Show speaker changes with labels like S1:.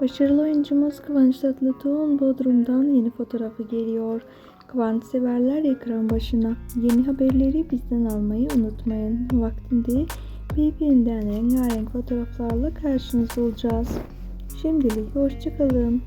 S1: Başarılı oyuncumuz Kıvanç Tatlıtuğ'un Bodrum'dan yeni fotoğrafı geliyor. Kıvanç severler ekran başına. Yeni haberleri bizden almayı unutmayın. Vaktinde birbirinden rengarenk fotoğraflarla karşınızda olacağız. Şimdilik hoşçakalın.